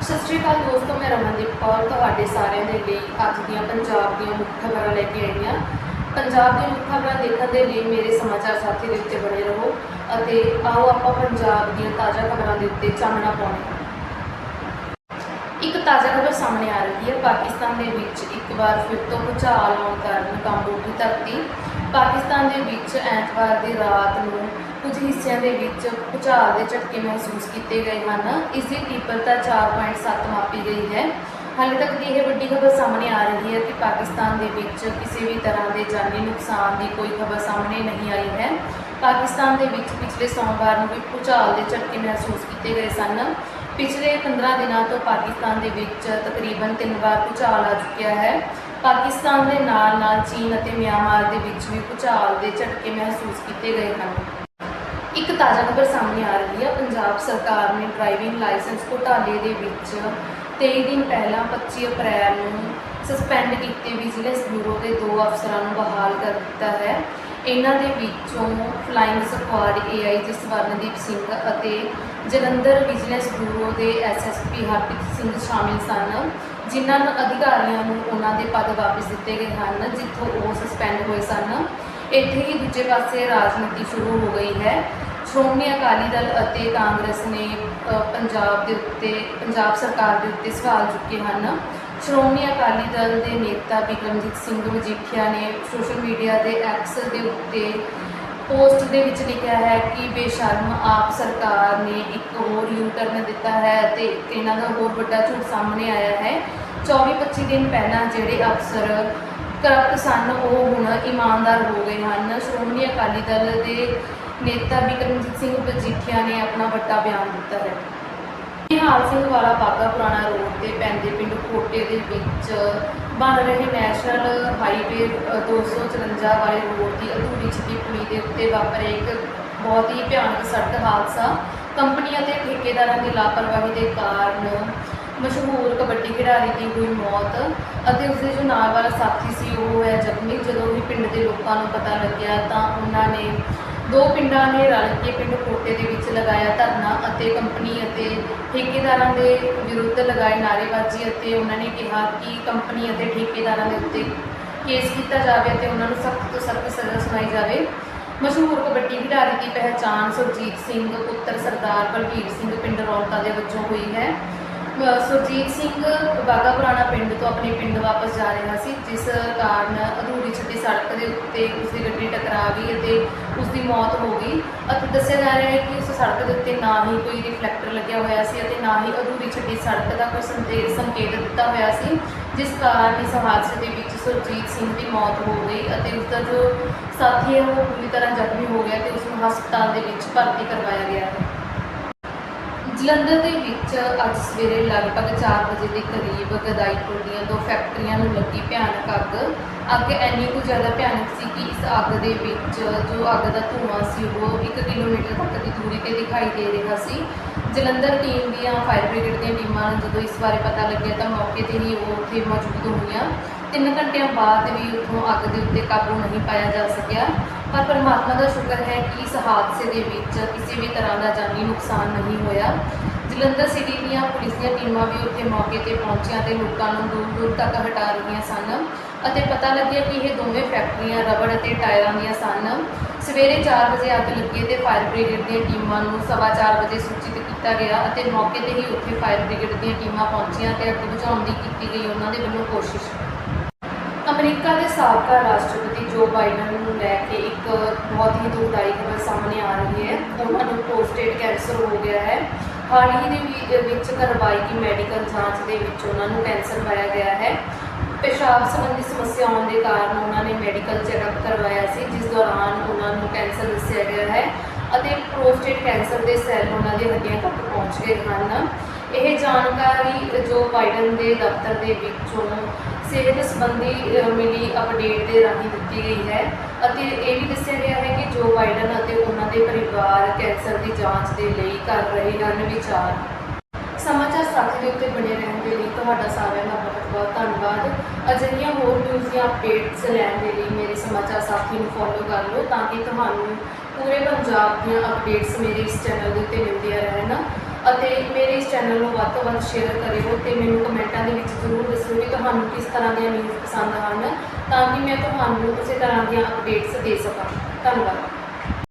ਸਤਿ ਸ਼੍ਰੀ ਅਕਾਲ ਦੋਸਤੋ, ਮੈਂ ਰਮਨਦੀਪ ਕੌਰ, ਤੁਹਾਡੇ ਸਾਰਿਆਂ ਦੇ ਲਈ ਅੱਜ ਦੀਆਂ ਪੰਜਾਬ ਦੀਆਂ ਮੁੱਖ ਖਬਰਾਂ ਲੈ ਕੇ ਆਈ ਹਾਂ। ਪੰਜਾਬ ਦੀਆਂ ਮੁੱਖ ਖਬਰਾਂ ਦੇਖਣ ਦੇ ਲਈ ਮੇਰੇ ਸਮਾਚਾਰ ਸਾਥੀ ਦੇ ਉੱਤੇ ਬਣੇ ਰਹੋ ਅਤੇ ਆਓ ਆਪਾਂ ਪੰਜਾਬ ਦੀਆਂ ਤਾਜ਼ਾ ਖਬਰਾਂ ਦੇ ਉੱਤੇ ਚਾਨਣਾ ਪਾਉਂਦੇ ਇੱਕ ਤਾਜ਼ਾ ਖਬਰ ਸਾਹਮਣੇ ਆ ਰਹੀ ਹੈ। ਪਾਕਿਸਤਾਨ ਦੇ ਵਿੱਚ ਇੱਕ ਵਾਰ ਫਿਰ ਤੋਂ ਭੂਚਾਲ ਆਉਣ ਕਾਰਨ ਕੰਬ ਉੱਠੀ ਧਰਤੀ ਪਾਕਿਸਤਾਨ ਦੇ ਵਿੱਚ ਐਤਵਾਰ ਦੀ ਰਾਤ ਨੂੰ ਕੁਝ ਹਿੱਸਿਆਂ ਦੇ ਵਿੱਚ ਭੂਚਾਲ ਦੇ ਝਟਕੇ ਮਹਿਸੂਸ ਕੀਤੇ ਗਏ ਹਨ। ਇਸ ਦੀ ਤੀਬਰਤਾ 4.7 ਮਾਪੀ ਗਈ ਹੈ। ਹਾਲੇ ਤੱਕ ਦੀ ਇਹ ਵੱਡੀ ਖਬਰ ਸਾਹਮਣੇ ਆ ਰਹੀ ਹੈ ਕਿ ਪਾਕਿਸਤਾਨ ਦੇ ਵਿੱਚ ਕਿਸੇ ਵੀ ਤਰ੍ਹਾਂ ਦੇ ਜਾਨੀ ਨੁਕਸਾਨ ਦੀ ਕੋਈ ਖਬਰ ਸਾਹਮਣੇ ਨਹੀਂ ਆਈ ਹੈ। ਪਾਕਿਸਤਾਨ ਦੇ ਵਿੱਚ ਪਿਛਲੇ ਸੋਮਵਾਰ ਨੂੰ ਵੀ ਭੂਚਾਲ ਦੇ ਝਟਕੇ ਮਹਿਸੂਸ ਕੀਤੇ ਗਏ ਸਨ। ਪਿਛਲੇ 15 ਦਿਨਾਂ ਤੋਂ ਪਾਕਿਸਤਾਨ ਦੇ ਵਿੱਚ ਤਕਰੀਬਨ ਤਿੰਨ ਵਾਰ ਭੂਚਾਲ ਆ ਚੁੱਕਿਆ ਹੈ। ਪਾਕਿਸਤਾਨ ਦੇ ਨਾਲ ਨਾਲ ਚੀਨ ਅਤੇ ਮਿਆਂਮਾਰ ਦੇ ਵਿੱਚ ਵੀ ਭੂਚਾਲ ਦੇ ਝਟਕੇ ਮਹਿਸੂਸ ਕੀਤੇ ਗਏ ਹਨ। ਇੱਕ ਤਾਜ਼ਾ ਖਬਰ ਸਾਹਮਣੇ ਆ ਰਹੀ ਹੈ ਪੰਜਾਬ ਸਰਕਾਰ ਨੇ ਡਰਾਈਵਿੰਗ ਲਾਇਸੈਂਸ ਘੁਟਾਲੇ ਦੇ ਵਿੱਚ 23 ਦਿਨ ਪਹਿਲਾਂ 25 ਅਪ੍ਰੈਲ ਨੂੰ ਸਸਪੈਂਡ ਕੀਤੇ ਵਿਜੀਲੈਂਸ ਬਿਊਰੋ ਦੇ ਦੋ ਅਫਸਰਾਂ ਨੂੰ ਬਹਾਲ ਕਰ ਦਿੱਤਾ ਹੈ। ਇਹਨਾਂ ਦੇ ਵਿੱਚੋਂ flying squad AIG Swarandeep Singh ਅਤੇ ਜਲੰਧਰ ਵਿਜੀਲੈਂਸ ਬਿਊਰੋ ਦੇ ਐਸਐਸਪੀ ਹਰਪ੍ਰੀਤ ਸਿੰਘ ਸ਼ਾਮਿਲ ਸਨ, ਜਿਨ੍ਹਾਂ ਨੂੰ ਅਧਿਕਾਰੀਆਂ ਨੂੰ ਉਹਨਾਂ ਦੇ ਪਦ ਵਾਪਸ ਦਿੱਤੇ ਗਏ ਹਨ, ਜਿੱਥੋਂ ਉਹ ਸਸਪੈਂਡ ਹੋਏ ਸਨ। ਇੱਥੇ ਹੀ ਦੂਜੇ ਪਾਸੇ ਰਾਜਨੀਤੀ ਸ਼ੁਰੂ ਹੋ ਗਈ ਹੈ। ਸ਼੍ਰੋਮਣੀ ਅਕਾਲੀ ਦਲ ਅਤੇ ਕਾਂਗਰਸ ਨੇ ਪੰਜਾਬ ਦੇ ਉੱਤੇ, ਪੰਜਾਬ ਸਰਕਾਰ ਦੇ ਉੱਤੇ ਸਵਾਲ ਚੁੱਕੇ ਹਨ। ਸ਼੍ਰੋਮਣੀ ਅਕਾਲੀ ਦਲ ਦੇ ਨੇਤਾ ਬਿਕਰਮਜੀਤ ਸਿੰਘ ਮਜੀਠੀਆ ਨੇ ਸੋਸ਼ਲ ਮੀਡੀਆ ਦੇ ਐਕਸ ਦੇ ਉੱਤੇ ਪੋਸਟ ਦੇ ਵਿੱਚ ਲਿਖਿਆ ਹੈ ਕਿ ਬੇਸ਼ਰਮ ਆਪ ਸਰਕਾਰ ਨੇ ਇੱਕ ਹੋਰ ਯੂ ਟਰਨ ਦਿੱਤਾ ਹੈ ਅਤੇ ਇਹਨਾਂ ਦਾ ਹੋਰ ਵੱਡਾ ਝੂਠ ਸਾਹਮਣੇ ਆਇਆ ਹੈ। 24-25 ਦਿਨ ਪਹਿਲਾਂ ਜਿਹੜੇ ਅਫਸਰ ਕਰਪਟ ਸਨ, ਉਹ ਹੁਣ ਇਮਾਨਦਾਰ ਹੋ ਗਏ ਹਨ। ਸ਼੍ਰੋਮਣੀ ਅਕਾਲੀ ਦਲ ਦੇ ਨੇਤਾ ਬਿਕਰਮਜੀਤ ਸਿੰਘ ਮਜੀਠੀਆ ਨੇ ਆਪਣਾ ਵੱਡਾ ਬਿਆਨ ਦਿੱਤਾ ਹੈ। ਨਿਹਾਲ ਸਿੰਘ ਵਾਲਾ ਬਾਗਾ ਪੁਰਾਣਾ ਰੋਡ ਤੇ ਪੈਂਦੇ ਪਿੰਡ ਕੋਟੇ ਦੇ ਵਿੱਚ ਬਣ ਰਹੇ ਨੈਸ਼ਨਲ ਹਾਈਵੇ ਅ, 254 ਵਾਲੇ ਰੋਡ ਦੀ ਅਧੂਰੀ ਛਿੱਟੀ ਪੁਲੀ ਦੇ ਉੱਤੇ ਵਾਪਰੇ ਇੱਕ ਬਹੁਤ ਹੀ ਭਿਆਨਕ ਸੜਕ ਹਾਦਸਾ। ਕੰਪਨੀ ਅਤੇ ਠੇਕੇਦਾਰਾਂ ਦੀ ਲਾਪਰਵਾਹੀ ਦੇ ਕਾਰਨ ਮਸ਼ਹੂਰ ਕਬੱਡੀ ਖਿਡਾਰੀ ਦੀ ਹੋਈ ਮੌਤ ਅਤੇ ਉਸਦੇ ਜੋ ਨਾਲ ਵਾਲਾ ਸਾਥੀ ਸੀ ਉਹ ਹੈ ਜ਼ਖਮੀ ਜਦੋਂ ਵੀ ਪਿੰਡ ਦੇ ਲੋਕਾਂ ਨੂੰ ਪਤਾ ਲੱਗਿਆ ਤਾਂ ਉਹਨਾਂ ਨੇ ਦੋ ਪਿੰਡਾਂ ਨੇ ਰਲ ਕੇ ਪਿੰਡ ਕੋਟੇ ਦੇ ਵਿੱਚ ਲਗਾਇਆ ਧਰਨਾ ਅਤੇ ਕੰਪਨੀ ਅਤੇ ਠੇਕੇਦਾਰਾਂ ਦੇ ਵਿਰੁੱਧ ਲਗਾਏ ਨਾਅਰੇਬਾਜ਼ੀ ਅਤੇ ਉਹਨਾਂ ਨੇ ਕਿਹਾ ਕਿ ਕੰਪਨੀ ਅਤੇ ਠੇਕੇਦਾਰਾਂ ਦੇ ਉੱਤੇ ਕੇਸ ਕੀਤਾ ਜਾਵੇ ਅਤੇ ਉਹਨਾਂ ਨੂੰ ਸਖਤ ਤੋਂ ਸਖਤ ਸਜ਼ਾ ਸੁਣਾਈ ਜਾਵੇ। ਮਸ਼ਹੂਰ ਕਬੱਡੀ ਖਿਡਾਰੀ ਦੀ ਪਹਿਚਾਣ ਸੁਰਜੀਤ ਸਿੰਘ, ਪੁੱਤਰ ਸਰਦਾਰ ਬਲਬੀਰ ਸਿੰਘ ਪਿੰਡ ਰੌਲਕਾ ਦੇ ਵਜੋਂ ਹੋਈ ਹੈ। ਸੁਰਜੀਤ ਸਿੰਘ ਬਾਗਾ ਪੁਰਾਣਾ ਪਿੰਡ ਤੋਂ ਆਪਣੇ ਪਿੰਡ ਵਾਪਸ ਜਾ ਰਿਹਾ ਸੀ, ਜਿਸ ਕਾਰਨ ਅਧੂਰੀ ਛੱਡੀ ਸੜਕ ਦੇ ਉੱਤੇ ਉਸ ਦੀ ਗੱਡੀ ਟਕਰਾ ਗਈ ਅਤੇ ਉਸ ਦੀ ਮੌਤ ਹੋ ਗਈ। ਅਤੇ ਦੱਸਿਆ ਜਾ ਰਿਹਾ ਹੈ ਕਿ ਉਸ ਸੜਕ ਦੇ ਉੱਤੇ ਨਾ ਹੀ ਕੋਈ ਰਿਫਲੈਕਟਰ ਲੱਗਿਆ ਹੋਇਆ ਸੀ ਅਤੇ ਨਾ ਹੀ ਅਧੂਰੀ ਛੱਡੀ ਸੜਕ ਦਾ ਕੋਈ ਸੰਦੇ, ਸੰਕੇਤ ਦਿੱਤਾ ਹੋਇਆ ਸੀ, ਜਿਸ ਕਾਰਨ ਇਸ ਹਾਦਸੇ ਦੇ ਵਿੱਚ ਸੁਰਜੀਤ ਸਿੰਘ ਦੀ ਮੌਤ ਹੋ ਗਈ ਅਤੇ ਉਸ ਦਾ ਜੋ ਸਾਥੀ ਹੈ ਉਹ ਪੂਰੀ ਤਰ੍ਹਾਂ ਜ਼ਖਮੀ ਹੋ ਗਿਆ ਤੇ ਉਸ ਨੂੰ ਹਸਪਤਾਲ ਦੇ ਵਿੱਚ ਭਰਤੀ ਕਰਵਾਇਆ ਗਿਆ। ਹੈ ਜਲੰਧਰ ਦੇ ਵਿੱਚ ਅੱਜ ਸਵੇਰੇ ਲਗਭਗ 4 ਵਜੇ ਦੇ ਕਰੀਬ ਗਦਾਈਪੁਰ ਦੀਆਂ ਦੋ ਫੈਕਟਰੀਆਂ ਨੂੰ ਲੱਗੀ ਭਿਆਨਕ ਅੱਗ। ਅੱਗ ਇੰਨੀ ਕੁ ਜ਼ਿਆਦਾ ਭਿਆਨਕ ਸੀ ਕਿ ਇਸ ਅੱਗ ਦੇ ਵਿੱਚ ਜੋ ਅੱਗ ਦਾ ਧੂੰਆਂ ਸੀ, ਉਹ 1 ਕਿਲੋਮੀਟਰ ਤੱਕ ਦੀ ਦੂਰੀ ਤੇ ਦਿਖਾਈ ਦੇ ਰਿਹਾ ਸੀ। ਜਲੰਧਰ ਟੀਮ ਦੀਆਂ ਫਾਇਰ ਬ੍ਰਿਗੇਡ ਦੀਆਂ ਟੀਮਾਂ ਨੂੰ ਜਦੋਂ ਇਸ ਬਾਰੇ ਪਤਾ ਲੱਗਿਆ ਤਾਂ ਮੌਕੇ ਤੇ ਹੀ ਉਹ ਉੱਥੇ ਮੌਜੂਦ ਹੋਈਆਂ। ਤਿੰਨ ਘੰਟਿਆਂ ਬਾਅਦ ਵੀ ਉੱਥੋਂ ਅੱਗ ਦੇ ਉੱਤੇ ਕਾਬੂ ਨਹੀਂ ਪਾਇਆ ਜਾ ਸਕਿਆ। ਪਰ ਪਰਮਾਤਮਾ ਦਾ ਸ਼ੁਕਰ ਹੈ ਕਿ ਇਸ ਹਾਦਸੇ ਦੇ ਵਿੱਚ ਕਿਸੇ ਵੀ ਤਰ੍ਹਾਂ ਦਾ ਜਾਨੀ ਨੁਕਸਾਨ ਨਹੀਂ ਹੋਇਆ। ਜਲੰਧਰ ਸਿਟੀ ਦੀਆਂ ਪੁਲਿਸ ਦੀਆਂ ਟੀਮਾਂ ਵੀ ਉੱਥੇ ਮੌਕੇ ਤੇ ਪਹੁੰਚੀਆਂ ਤੇ ਲੋਕਾਂ ਨੂੰ ਦੂਰ ਦੂਰ ਤੱਕ ਹਟਾ ਰਹੀਆਂ ਸਨ ਅਤੇ ਪਤਾ ਲੱਗਿਆ ਕਿ ਇਹ ਦੋਵੇਂ ਫੈਕਟਰੀਆਂ ਰਬੜ ਅਤੇ ਟਾਇਰਾਂ ਦੀਆਂ ਸਨ। ਸਵੇਰੇ 4 ਵਜੇ ਅੱਗ ਲੱਗੀ ਤੇ ਫਾਇਰ ਬ੍ਰਿਗੇਡ ਦੀਆਂ ਟੀਮਾਂ ਨੂੰ ਸਵਾ ਚਾਰ ਵਜੇ ਸੂਚਿਤ ਕੀਤਾ ਗਿਆ ਅਤੇ ਮੌਕੇ ਤੇ ਹੀ ਉੱਥੇ ਫਾਇਰ ਬ੍ਰਿਗੇਡ ਦੀਆਂ ਟੀਮਾਂ ਪਹੁੰਚੀਆਂ ਤੇ ਅੱਗ ਬੁਝਾਉਣ ਦੀ ਕੀਤੀ ਗਈ। ਉਹਨਾਂ ਦੇ ਵੱਲੋਂ ਕੋਸ਼ਿਸ਼ ਅਮਰੀਕਾ ਦੇ ਸਾਬਕਾ ਰਾਸ਼ਟਰਪਤੀ ਜੋ ਬਾਈਡਨ ਨੂੰ ਲੈ ਕੇ ਇੱਕ ਬਹੁਤ ਹੀ ਦੁਖਦਾਈ ਖਬਰ ਸਾਹਮਣੇ ਆ ਰਹੀ ਹੈ ਉਹਨਾਂ ਨੂੰ ਪ੍ਰੋਸਟੇਟ ਕੈਂਸਰ ਹੋ ਗਿਆ ਹੈ। ਹਾਲ ਹੀ ਦੇ ਵਿੱਚ ਕਰਵਾਈ ਗਈ ਮੈਡੀਕਲ ਜਾਂਚ ਦੇ ਵਿੱਚ ਉਹਨਾਂ ਨੂੰ ਕੈਂਸਰ ਪਾਇਆ ਗਿਆ ਹੈ। ਪਿਸ਼ਾਬ ਸੰਬੰਧੀ ਆਉਣ ਦੇ ਕਾਰਨ ਉਹਨਾਂ ਨੇ ਮੈਡੀਕਲ ਚੈੱਕਅਪ ਕਰਵਾਇਆ ਸੀ, ਜਿਸ ਦੌਰਾਨ ਉਹਨਾਂ ਨੂੰ ਕੈਂਸਰ ਦੱਸਿਆ ਗਿਆ ਹੈ ਅਤੇ ਪ੍ਰੋਸਟੇਟ ਕੈਂਸਰ ਦੇ ਸੈੱਲ ਉਹਨਾਂ ਦੇ ਹੱਡੀਆਂ ਤੱਕ ਪਹੁੰਚ ਗਏ ਹਨ। ਇਹ ਜਾਣਕਾਰੀ ਜੋ ਬਾਈਡਨ ਦੇ ਦਫ਼ਤਰ ਦੇ ਵਿੱਚੋਂ ਸਿਹਤ ਸੰਬੰਧੀ ਮਿਲੀ ਅਪਡੇਟ ਦੇ ਰਾਹੀਂ ਦਿੱਤੀ ਗਈ ਹੈ ਅਤੇ ਇਹ ਵੀ ਦੱਸਿਆ ਗਿਆ ਹੈ ਕਿ ਜੋ ਬਾਈਡਨ ਅਤੇ ਉਹਨਾਂ ਦੇ ਪਰਿਵਾਰ ਕੈਂਸਰ ਦੀ ਜਾਂਚ ਦੇ ਲਈ ਕਰ ਰਹੇ ਹਨ ਵਿਚਾਰ। ਸਮਾਚਾਰ ਸਾਥੀ ਦੇ ਉੱਤੇ ਬਣੇ ਰਹਿਣ ਦੇ ਲਈ ਤੁਹਾਡਾ ਸਾਰਿਆਂ ਦਾ ਬਹੁਤ ਬਹੁਤ ਧੰਨਵਾਦ। ਅਜਿਹੀਆਂ ਹੋਰ ਨਿਊਜ਼ ਦੀਆਂ ਅਪਡੇਟਸ ਲੈਣ ਦੇ ਲਈ ਮੇਰੇ ਸਮਾਚਾਰ ਸਾਥੀ ਨੂੰ ਫੋਲੋ ਕਰ ਲਓ ਤਾਂ ਕਿ ਤੁਹਾਨੂੰ ਪੂਰੇ ਪੰਜਾਬ ਦੀਆਂ ਅਪਡੇਟਸ ਮੇਰੇ ਇਸ ਚੈਨਲ ਦੇ ਉੱਤੇ ਮਿਲਦੀਆਂ ਰਹਿਣ। ਅਤੇ ਮੇਰੇ ਇਸ ਚੈਨਲ ਨੂੰ ਵੱਧ ਤੋਂ ਵੱਧ ਸ਼ੇਅਰ ਕਰਿਓ ਤੇ ਮੈਨੂੰ ਕਮੈਂਟਾਂ ਦੇ ਵਿੱਚ ਜ਼ਰੂਰ ਦੱਸਿਓ ਕਿ ਤੁਹਾਨੂੰ ਕਿਸ ਤਰ੍ਹਾਂ ਦੀਆਂ ਨਿਊਜ਼ ਪਸੰਦ ਹਨ, ਤਾਂ ਕਿ ਮੈਂ ਤੁਹਾਨੂੰ ਉਸੇ ਤਰ੍ਹਾਂ ਦੀਆਂ ਅਪਡੇਟਸ ਦੇ ਸਕਾਂ। ਧੰਨਵਾਦ।